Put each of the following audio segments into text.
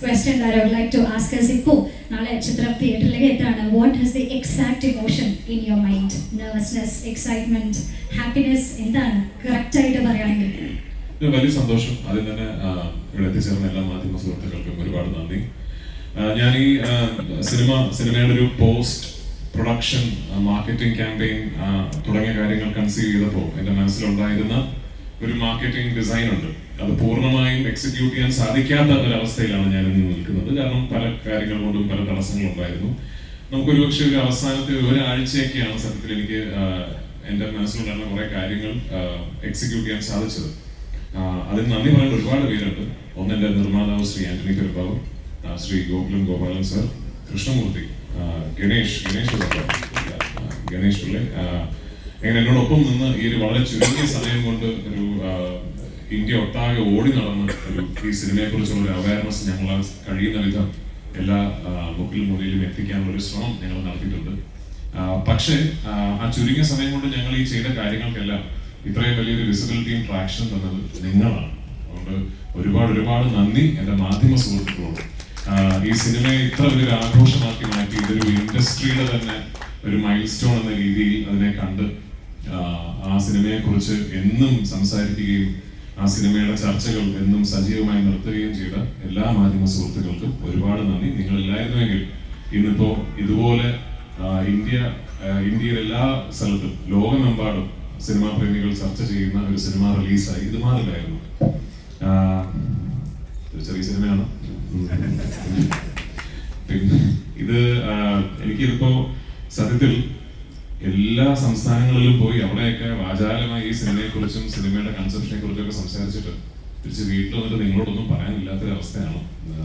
question that I would like to ask us ഇപ്പോൾ നാളെ ചിത്രം തിയേറ്ററിലേക്ക് എത്താണ് what has the exact emotion in your mind nervousness excitement happiness എന്താണ്? Correct ആയിട്ട് പറയുകയാണെങ്കിൽ. വലിയ സന്തോഷം. ആദ്യം തന്നെ ഇവിടെ എത്തിച്ചേർന്ന എല്ലാ മാധ്യമ സുഹൃത്തുക്കൾക്കും ഒരുപാട് നന്ദി. ഞാൻ ഈ സിനിമ സിനിമയുടെ ഒരു പോസ്റ്റ് പ്രൊഡക്ഷൻ മാർക്കറ്റിംഗ് ക്യാമ്പയിൻ തുടങ്ങിയ കാര്യങ്ങൾ കൺസീവ് ചെയ്തപ്പോൾ എന്റെ മനസ്സിലുണ്ടായിരുന്ന ഒരു മാർക്കറ്റിംഗ് ഡിസൈൻ ഉണ്ട്. അത് പൂർണമായും എക്സിക്യൂട്ട് ചെയ്യാൻ സാധിക്കാത്ത ഒരവസ്ഥയിലാണ് ഞാൻ ഇന്ന് നിൽക്കുന്നത്. കാരണം പല കാര്യങ്ങൾ കൊണ്ടും പല തടസ്സങ്ങളും ഉണ്ടായിരുന്നു. നമുക്കൊരു പക്ഷെ ഒരു അവസാനത്തെ ഒരാഴ്ചയൊക്കെയാണ് സത്യത്തിൽ എനിക്ക് എന്റെ മനസ്സിലുണ്ടായിരുന്ന കുറേ കാര്യങ്ങൾ എക്സിക്യൂട്ട് ചെയ്യാൻ സാധിച്ചത്. അതിന് നന്ദി പറയേണ്ട ഒരുപാട് പേരുണ്ട്. ഒന്ന് നിർമ്മാതാവ് ശ്രീ ആന്റണി കരുപ്പാവ് ശ്രീ ഗോകുലം ഗോപാലൻ സർ കൃഷ്ണമൂർത്തി ഗണേഷ് ഗണേഷ് ഗണേഷ് പിള്ളെ എങ്ങനെ എന്നോടൊപ്പം നിന്ന് ഈ ഒരു വളരെ ചുരുങ്ങിയ സമയം കൊണ്ട് ഒരു ഇന്ത്യ ഒട്ടാകെ ഓടി നടന്ന് ഒരു ഈ സിനിമയെ കുറിച്ചുള്ള അവയർനെസ് ഞങ്ങൾ കഴിയുന്ന വിധം എല്ലാ മുക്കിലും മുറിയിലും എത്തിക്കാനുള്ള ഒരു ശ്രമം ഞങ്ങൾ നടത്തിയിട്ടുണ്ട്. പക്ഷേ ആ, ചുരുങ്ങിയ സമയം കൊണ്ട് ഞങ്ങൾ ഈ ചെയ്ത കാര്യങ്ങൾക്കെല്ലാം ഇത്രയും വലിയൊരു വിസിബിലിറ്റിയും ട്രാക്ഷനും തന്നത് നിങ്ങളാണ്. അതുകൊണ്ട് ഒരുപാട് ഒരുപാട് നന്ദി എന്റെ മാധ്യമ സുഹൃത്തുക്കളോട്. ഈ സിനിമയെ ഇത്ര വലിയൊരു ആഘോഷമാക്കി മാറ്റി ഇതൊരു ഇൻഡസ്ട്രിയുടെ തന്നെ ഒരു മൈൽ സ്റ്റോൺ എന്ന രീതിയിൽ അതിനെ കണ്ട് ആ, ആ സിനിമയെ കുറിച്ച് എന്നും സംസാരിക്കുകയും ആ സിനിമയുടെ ചർച്ചകൾ എന്നും സജീവമായി നിർത്തുകയും ചെയ്ത എല്ലാ മാധ്യമ സുഹൃത്തുക്കൾക്കും ഒരുപാട് നന്ദി. നിങ്ങൾ ഇല്ലായിരുന്നുവെങ്കിൽ ഇന്നിപ്പോ ഇതുപോലെ ഇന്ത്യ ഇന്ത്യയിലെ എല്ലാ സ്ഥലത്തും ലോകമെമ്പാടും സിനിമാ പ്രേമികൾ ചർച്ച ചെയ്യുന്ന ഒരു സിനിമ റിലീസായി. ഇത് മാറില്ലായിരുന്നു. ചെറിയ സിനിമയാണ്. പിന്നെ ഇത് എനിക്കിതിപ്പോ സത്യത്തിൽ എല്ലാ സംസ്ഥാനങ്ങളിലും പോയി അവിടെയൊക്കെ വാചാലമായി ഈ സിനിമയെ കുറിച്ചും സിനിമയുടെ കൺസെപ്ഷനെ കുറിച്ചും ഒക്കെ സംസാരിച്ചിട്ട് തിരിച്ച് വീട്ടിൽ വന്നിട്ട് നിങ്ങളോടൊന്നും പറയാനില്ലാത്തൊരു അവസ്ഥയാണ് ആ,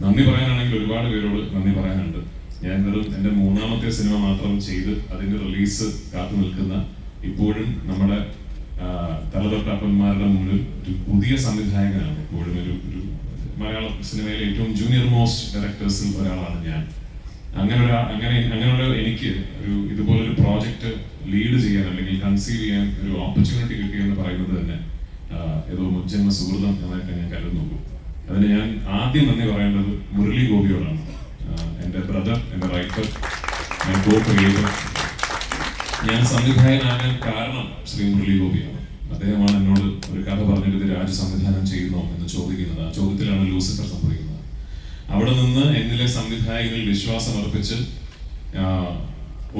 നന്ദി പറയാനാണെങ്കിൽ ഒരുപാട് പേരോട് നന്ദി പറയാനുണ്ട്. ഞാൻ വെറും എന്റെ മൂന്നാമത്തെ സിനിമ മാത്രം ചെയ്ത് അതിന്റെ റിലീസ് കാത്തു നിൽക്കുന്ന ഇപ്പോഴും നമ്മുടെ തലതൊട്ടപ്പന്മാരുടെ മുന്നിൽ ഒരു പുതിയ സംവിധായകനാണ്. ഇപ്പോഴും ഒരു ഒരു മലയാള സിനിമയിലെ ഏറ്റവും ജൂനിയർ മോസ്റ്റ് ഡയറക്ടേഴ്സിൽ ഒരാളാണ് ഞാൻ. അങ്ങനെ ഒരു അങ്ങനെ അങ്ങനെയുള്ള എനിക്ക് ഒരു ഇതുപോലൊരു പ്രോജക്റ്റ് ലീഡ് ചെയ്യാൻ അല്ലെങ്കിൽ കൺസീവ് ചെയ്യാൻ ഒരു ഓപ്പർച്യൂണിറ്റി കിട്ടിയെന്ന് പറയുന്നത് തന്നെ ഏതോ മുജ്ജന്മ സുഹൃതം എന്നായിട്ട് ഞാൻ കരുതുന്നു അതിന് ഞാൻ ആദ്യം നന്ദി പറയേണ്ടത് മുരളി ഗോപിയോടാണ്. എന്റെ ബ്രദർ എന്റെ റൈറ്റർ ഞാൻ കോ ക്രിയേറ്റർ ഞാൻ സംവിധായകനാകാൻ കാരണം ശ്രീ മുരളി ഗോപിയാണ്. അദ്ദേഹമാണ് എന്നോട് ഒരു കഥ പറഞ്ഞിട്ട് ഇത് രാജു സംവിധാനം ചെയ്യുന്നോ എന്ന് ചോദിക്കുന്നത്. ആ ചോദ്യത്തിലാണ് ലൂസിഫർ സംഭവിക്കുന്നത്. അവിടെ നിന്ന് എന്നിലെ സംവിധായകനിൽ വിശ്വാസം അർപ്പിച്ച്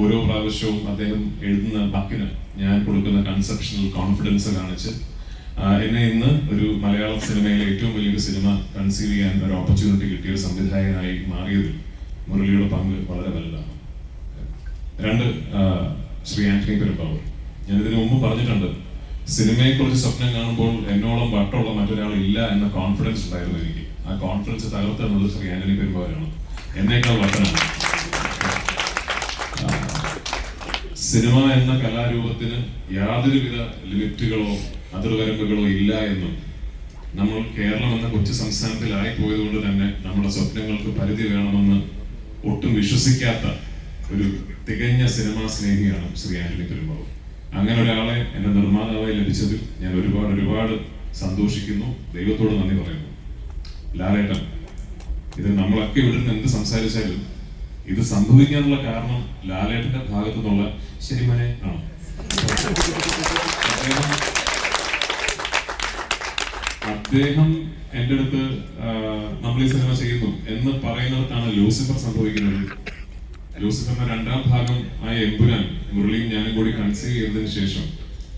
ഓരോ പ്രാവശ്യവും അദ്ദേഹം എഴുതുന്ന ബക്കിന് ഞാൻ കൊടുക്കുന്ന കൺസെപ്ഷണൽ കോൺഫിഡൻസ് കാണിച്ച് എന്നെ ഇന്ന് ഒരു മലയാള സിനിമയിലെ ഏറ്റവും വലിയൊരു സിനിമ കൺസീവ് ചെയ്യാൻ ഒരു ഓപ്പർച്യൂണിറ്റി കിട്ടിയ ഒരു സംവിധായകനായി മാറിയതിൽ മുരളിയുടെ പങ്ക് വളരെ വലുതാണ്. രണ്ട് ശ്രീ ആന്റണി പെരുമ്പാവൂർ. ഞാൻ ഇതിനു മുമ്പ് പറഞ്ഞിട്ടുണ്ട് സിനിമയെക്കുറിച്ച് സ്വപ്നം കാണുമ്പോൾ എന്നോളം വട്ടമുള്ള മറ്റൊരാൾ ഇല്ല എന്ന കോൺഫിഡൻസ് ഉണ്ടായിരുന്നു എനിക്ക്. ആ കോൺഫിഡൻസ് തകർത്തുള്ളത് ശ്രീ ആന്റണി പെരുമ്പാവരാണ്. എന്നേക്കാൾ വട്ടനാണ്. സിനിമ എന്ന കലാരൂപത്തിന് യാതൊരുവിധ ലിമിറ്റുകളോ അതിർവരമ്പുകളോ ഇല്ല എന്നും നമ്മൾ കേരളം എന്ന കൊച്ചു സംസ്ഥാനത്തിലായി പോയതുകൊണ്ട് തന്നെ നമ്മുടെ സ്വപ്നങ്ങൾക്ക് പരിധി വേണമെന്ന് ഒട്ടും വിശ്വസിക്കാത്ത ഒരു തികഞ്ഞ സിനിമാ സ്നേഹിയാണ് ശ്രീ ആന്റണി പെരുമ്പാവ് അങ്ങനെ ഒരാളെ എന്റെ നിർമ്മാതാവായി ലഭിച്ചതിൽ ഞാൻ ഒരുപാട് ഒരുപാട് സന്തോഷിക്കുന്നു. ദൈവത്തോട് നന്ദി പറയുന്നു. ലാലേട്ടൻ ഇത് നമ്മളൊക്കെ ഇവിടെ നിന്ന് എന്ത് സംസാരിച്ചാലും ഇത് സംഭവിക്കാനുള്ള കാരണം ലാലേട്ടന്റെ ഭാഗത്തു നിന്നുള്ള ശരിമനെ ആണ്. അദ്ദേഹം എന്റെ അടുത്ത് നമ്മൾ ഈ സിനിമ ചെയ്യുന്നു എന്ന് പറയുന്നിടത്താണ് ലൂസിഫർ സംഭവിക്കുന്നത്. ലൂസിഫറിന്റെ രണ്ടാം ഭാഗം ആയ എമ്പുരാൻ മുരളിയും ഞാനും കൂടി കൺസീവ് ചെയ്തതിനു ശേഷം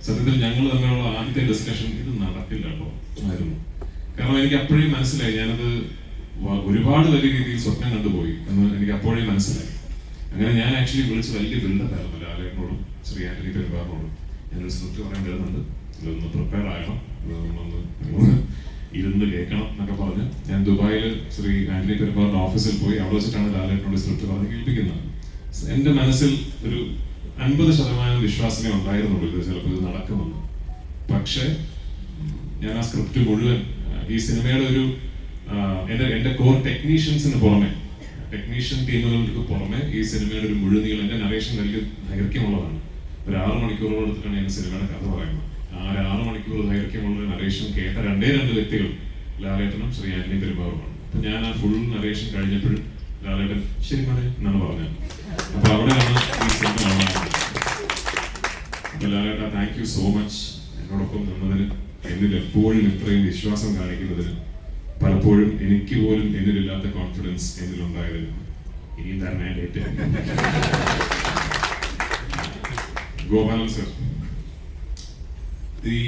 സത്യത്തിൽ ഞങ്ങൾ തമ്മിലുള്ള ആദ്യത്തെ ഡിസ്കഷൻ ഇത് നടക്കില്ല കാരണം എനിക്ക് അപ്പോഴേ മനസ്സിലായി. ഞാനത് ഒരുപാട് വലിയ രീതിയിൽ സ്വപ്നം കണ്ടുപോയി എന്ന് എനിക്ക് അപ്പോഴേ മനസ്സിലായി. അങ്ങനെ ഞാൻ ആക്ച്വലി വിളിച്ച് വലിയ ബിൽഡപ്പ് ലാലേട്ടനോടും ശ്രീ ആന്റണി പെരുമാറിനോടും ഞാനൊരു സ്ക്രിപ്റ്റ് പറയാൻ വരുന്നുണ്ട്. ഇതൊന്ന് പ്രിപ്പയർ ആകണം. ഇരുന്ന് കേൾക്കണം എന്നൊക്കെ പറഞ്ഞ് ഞാൻ ദുബായിൽ ശ്രീ ആന്റണി പെരുമാറിന്റെ ഓഫീസിൽ പോയി അവിടെ വെച്ചിട്ടാണ് ലാലേട്ടനോട് സ്ക്രിപ്റ്റ് പറഞ്ഞ് കേൾപ്പിക്കുന്നത്. എന്റെ മനസ്സിൽ ഒരു അൻപത് ശതമാനം വിശ്വാസമേ ഉണ്ടായിരുന്നുള്ളൂ ഇത് ചിലപ്പോൾ ഇത് നടക്കുമെന്ന്. പക്ഷേ ഞാൻ ആ സ്ക്രിപ്റ്റ് മുഴുവൻ ഈ സിനിമയുടെ ഒരു എന്റെ കോർ ടെക്നീഷ്യൻസിന് പുറമെ ടെക്നീഷ്യൻ ടീമുകൾക്ക് പുറമെ ഈ സിനിമയുടെ ഒരു മുഴുനീളം എന്റെ നറേഷൻ വലിയ ദൈർഘ്യമുള്ളതാണ്. ഒരു ആറ് മണിക്കൂറോളം എടുത്തിട്ടാണ് ഞാൻ സിനിമയുടെ കഥ പറയുന്നത്. ആ ഒരു ആറ് മണിക്കൂർ ദൈർഘ്യമുള്ള നറേഷൻ കേട്ട രണ്ടേ രണ്ട് വ്യക്തികൾ ലാലേട്ടനും ശ്രീ ആന്റണി പെരുമാറുമാണ് അപ്പൊ ഞാൻ ആ ഫുൾ നരേഷൻ കഴിഞ്ഞപ്പോഴും ലാലേട്ടൻ ശരി മതി എന്നാണ് പറഞ്ഞത്. അപ്പൊ അവിടെയാണ് ഈ സിനിമ ലാലേട്ടാ താങ്ക് യു സോ മച്ച് എന്നിൽ എപ്പോഴും ഇത്രയും വിശ്വാസം കാണിക്കുന്നതിന് പലപ്പോഴും എനിക്ക് പോലും എന്നിലില്ലാത്ത കോൺഫിഡൻസ് എന്നിലുണ്ടായതിന് ഇനിയും തരണേറ്റ് ഗോപാലൻ സർ ഈ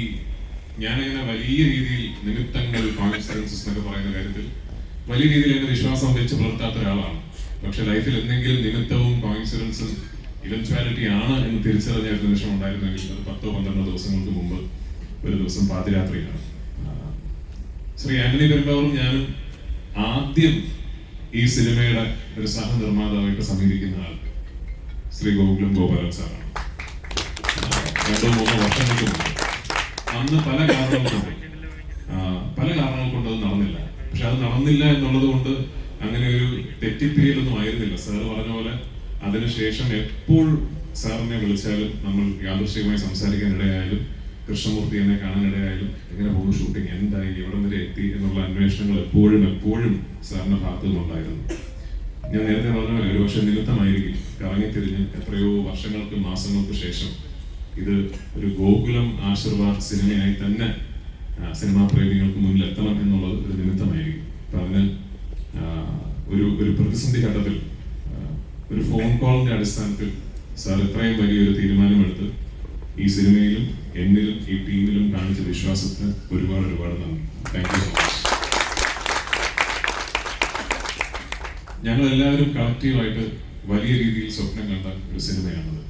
ഞാനിങ്ങനെ വലിയ രീതിയിൽ നിമിത്തങ്ങൾ കോൺഫിഡൻസസ് എന്നൊക്കെ പറയുന്ന കാര്യത്തിൽ വലിയ രീതിയിൽ എന്നെ വിശ്വാസം വെച്ച് പുലർത്താത്ത ഒരാളാണ്. പക്ഷെ ലൈഫിൽ എന്തെങ്കിലും നിമിത്തവും കോയിൻസിഡൻസും ഇവൻച്വാലിറ്റി ആണ് എന്ന് തിരിച്ചറിഞ്ഞ ഒരു നിമിഷം ഉണ്ടായിരുന്നെങ്കിൽ പത്തോ പന്ത്രണ്ടോ ദിവസങ്ങൾക്ക് മുമ്പ് ഒരു ദിവസം പാതിരാത്രിയാണ്. ശ്രീ ആന്റണി പെരുമ്പാവൂർ ഞാനും ആദ്യം ഈ സിനിമയുടെ ഒരു സഹനിർമ്മാതാവായിട്ട് സമീപിക്കുന്ന ആൾ ശ്രീ ഗോകുലം ഗോപാലൻ സാറാണ്. രണ്ടോ മൂന്നോ വർഷങ്ങൾക്ക് മുമ്പ്. അന്ന് പല കാരണങ്ങൾ കൊണ്ട് പല കാരണങ്ങൾ കൊണ്ട് അത് നടന്നില്ല. പക്ഷെ അത് നടന്നില്ല എന്നുള്ളത് കൊണ്ട് അങ്ങനെ ഒരു തെറ്റിപ്പിരിയലൊന്നും ആയിരുന്നില്ല. സാർ പറഞ്ഞ പോലെ അതിനുശേഷം എപ്പോൾ സാറിനെ വിളിച്ചാലും നമ്മൾ യാദൃശ്യമായി സംസാരിക്കാൻ ഇടയായാലും കൃഷ്ണമൂർത്തി എന്നെ കാണാനിടയായാലും എങ്ങനെ പോകുന്നു ഷൂട്ടിംഗ് എന്തായി എവിടം വരെ എത്തി എന്നുള്ള അന്വേഷണങ്ങൾ എപ്പോഴും എപ്പോഴും സാറിന്റെ ഭാഗത്തു നിന്നുണ്ടായിരുന്നു ഞാൻ നേരത്തെ പറഞ്ഞ പോലെ ഒരു പക്ഷേ നിമിത്തമായിരിക്കും കറങ്ങിത്തിരിഞ്ഞ് എത്രയോ വർഷങ്ങൾക്ക് മാസങ്ങൾക്ക് ശേഷം ഇത് ഒരു ഗോകുലം ആശീർവാദ് സിനിമയായി തന്നെ സിനിമാ പ്രേമികൾക്ക് മുന്നിൽ എത്തണം എന്നുള്ളത് ഒരു നിമിത്തമായിരിക്കും. അപ്പൊ അതിന് ഒരു ഒരു പ്രതിസന്ധി ഘട്ടത്തിൽ ഒരു ഫോൺ കോളിന്റെ അടിസ്ഥാനത്തിൽ സാർ ഇത്രയും വലിയൊരു തീരുമാനമെടുത്ത് ഈ സിനിമയിലും എന്നിലും ഈ ടീമിലും കാണിച്ച വിശ്വാസത്തിന് ഒരുപാട് ഒരുപാട് നന്ദി. താങ്ക് യു സോ മച്ച് ഞങ്ങൾ എല്ലാവരും കളക്റ്റീവായിട്ട് വലിയ രീതിയിൽ സ്വപ്നം കണ്ട ഒരു സിനിമയാണത്.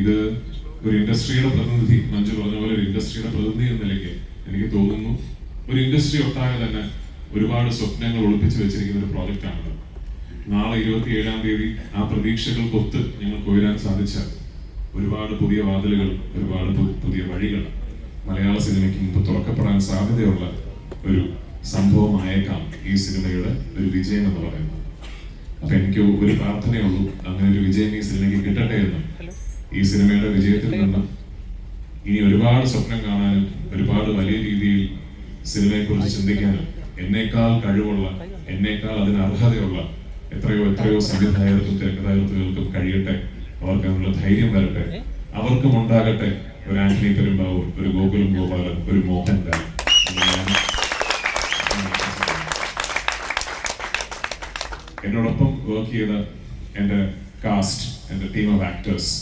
ഇത് ഒരു ഇൻഡസ്ട്രിയുടെ പ്രതിനിധി മഞ്ജു പറഞ്ഞ പോലെ ഒരു ഇൻഡസ്ട്രിയുടെ പ്രതിനിധി എന്ന നിലയ്ക്ക് എനിക്ക് തോന്നുന്നു. ഒരു ഇൻഡസ്ട്രി ഒട്ടാകെ തന്നെ ഒരുപാട് സ്വപ്നങ്ങൾ ഒളിപ്പിച്ചു വെച്ചിരിക്കുന്ന ഒരു പ്രോജക്റ്റാണത്. നാളെ ഇരുപത്തി ഏഴാം തീയതി ആ പ്രതീക്ഷകൾക്കൊത്ത് ഞങ്ങൾക്ക് ഉയരാൻ സാധിച്ച ഒരുപാട് പുതിയ വാതിലുകൾ ഒരുപാട് പുതിയ വഴികൾ. മലയാള സിനിമയ്ക്ക് മുമ്പ് തുറക്കപ്പെടാൻ സാധ്യതയുള്ള ഒരു സംഭവമായേക്കാം ഈ സിനിമയുടെ ഒരു വിജയം എന്ന് പറയുന്നത്. അപ്പൊ എനിക്ക് ഒരു പ്രാർത്ഥനയുള്ളൂ അങ്ങനെ ഒരു വിജയം ഈ സിനിമയ്ക്ക് കിട്ടട്ടെ എന്ന്. ഈ സിനിമയുടെ വിജയത്തിൽ നിന്ന് ഇനി ഒരുപാട് സ്വപ്നം കാണാനും ഒരുപാട് വലിയ രീതിയിൽ സിനിമയെക്കുറിച്ച് ചിന്തിക്കാനും എന്നേക്കാൾ കഴിവുള്ള എന്നേക്കാൾ അതിന് അർഹതയുള്ള എത്രയോ എത്രയോ സംവിധായകർക്കും തിരക്കഥാകൃത്തുകൾക്കും കഴിയട്ടെ അവർക്ക് അതിനുള്ള ധൈര്യം വരട്ടെ. അവർക്കും ഉണ്ടാകട്ടെ. ഒരു ആന്റണി പെരുമ്പാവൂർ ഒരു ഗോകുലം ഗോപാലൻ ഒരു മോഹൻലാൽ. എന്നോടൊപ്പം വർക്ക് ചെയ്ത എന്റെ കാസ്റ്റ് എന്റെ ടീം ഓഫ് ആക്ടേഴ്സ്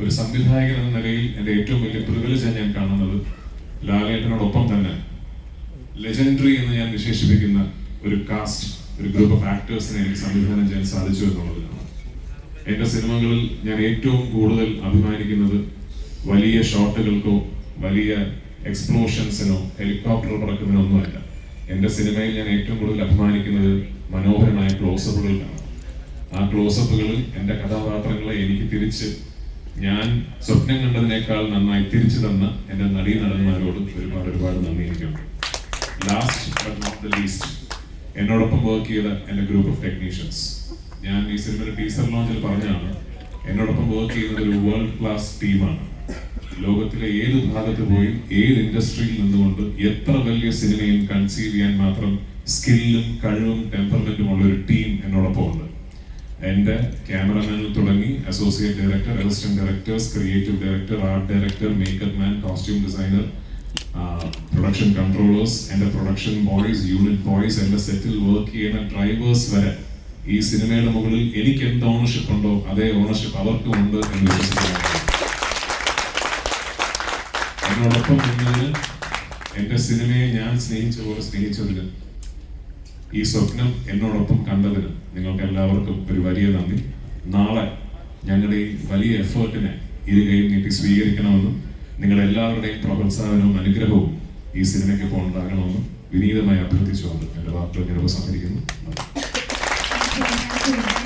ഒരു സംവിധായകൻ എന്ന നിലയിൽ എന്റെ ഏറ്റവും വലിയ പ്രിവിലേജാണ് ഞാൻ കാണുന്നത്. ലാലേട്ടനോടൊപ്പം തന്നെ ലെജൻഡറി എന്ന് ഞാൻ വിശേഷിപ്പിക്കുന്ന ഒരു കാസ്റ്റ് ഒരു ഗ്രൂപ്പ് ഓഫ് ആക്ടേഴ്സിനെ എനിക്ക് സംവിധാനം ചെയ്യാൻ സാധിച്ചു എന്നുള്ളതിലാണ് എന്റെ സിനിമകളിൽ ഞാൻ ഏറ്റവും കൂടുതൽ അഭിമാനിക്കുന്നത് വലിയ ഷോട്ടുകൾക്കോ വലിയ എക്സ്പ്ലോഷൻസിനോ ഹെലികോപ്റ്റർ പറക്കുന്നതിനോ ഒന്നുമല്ല. എന്റെ സിനിമയിൽ ഞാൻ ഏറ്റവും കൂടുതൽ അഭിമാനിക്കുന്നത് മനോഹരമായ ക്ലോസപ്പുകളിലാണ്. ആ ക്ലോസപ്പുകളിൽ എന്റെ കഥാപാത്രങ്ങളെ എനിക്ക് തിരിച്ച് ഞാൻ സ്വപ്നം കണ്ടതിനേക്കാൾ നന്നായി തിരിച്ചു തന്ന എന്റെ നടീ നടന്മാരോട് ഒരുപാട് ഒരുപാട് നന്ദി എനിക്കുണ്ട്. Last but not the least എന്നോടൊപ്പം വർക്ക് ചെയ്ത എന്റെ ഗ്രൂപ്പ് ഓഫ് ടെക്നീഷ്യൻസ് ഞാൻ ഈ സിനിമയുടെ ടീസർ ലോഞ്ചിൽ പറഞ്ഞാണ് എന്നോടൊപ്പം വർക്ക് ചെയ്യുന്നത് ഒരു വേൾഡ് ക്ലാസ് ടീമാണ് ലോകത്തിലെ ഏത് ഭാഗത്ത് പോയി ഏത് ഇൻഡസ്ട്രിയിൽ നിന്നുകൊണ്ട് എത്ര വലിയ സിനിമയും കൺസീവ് ചെയ്യാൻ മാത്രം സ്കില്ലും കഴിവും ടെമ്പർമെന്റും ഉള്ള ഒരു ടീം എന്നോടൊപ്പം ഉണ്ട്. എന്റെ ക്യാമറമാനിൽ തുടങ്ങി associate director assistant directors creative director art director makeup man costume designer production controllers എന്റെ പ്രൊഡക്ഷൻ ബോയ്സ് യൂണിറ്റ് ബോയ്സ് എന്റെ സെറ്റിൽ വർക്ക് ചെയ്യുന്ന ഡ്രൈവേഴ്സ് വരെ ഈ സിനിമയുടെ മുകളിൽ എനിക്ക് എന്ത് ഓണർഷിപ്പ് ഉണ്ടോ അതേ ഓണർഷിപ്പ് അവർക്കും ഉണ്ട് എന്ന് വിശ്വസിക്കുന്നു എന്നോടൊപ്പം നിന്നതിന് സിനിമയെ ഞാൻ സ്നേഹിച്ച പോലെ സ്നേഹിച്ചതിന് ഈ സ്വപ്നം എന്നോടൊപ്പം കണ്ടതിന് നിങ്ങൾക്ക് എല്ലാവർക്കും ഒരു വലിയ നന്ദി. നാളെ ഞങ്ങളുടെ ഈ വലിയ എഫേർട്ടിനെ ഇരു കൈയും നീട്ടി സ്വീകരിക്കണമെന്നും നിങ്ങളുടെ എല്ലാവരുടെയും പ്രോത്സാഹനവും അനുഗ്രഹവും ഈ സിനിമയ്ക്കൊപ്പം ഉണ്ടാകണമെന്നും വിനീതമായി അഭ്യർത്ഥിച്ചുകൊണ്ട് എന്റെ വാക്കുകൾ ഞാൻ ഉപസംഹരിക്കുന്നു. Thank you.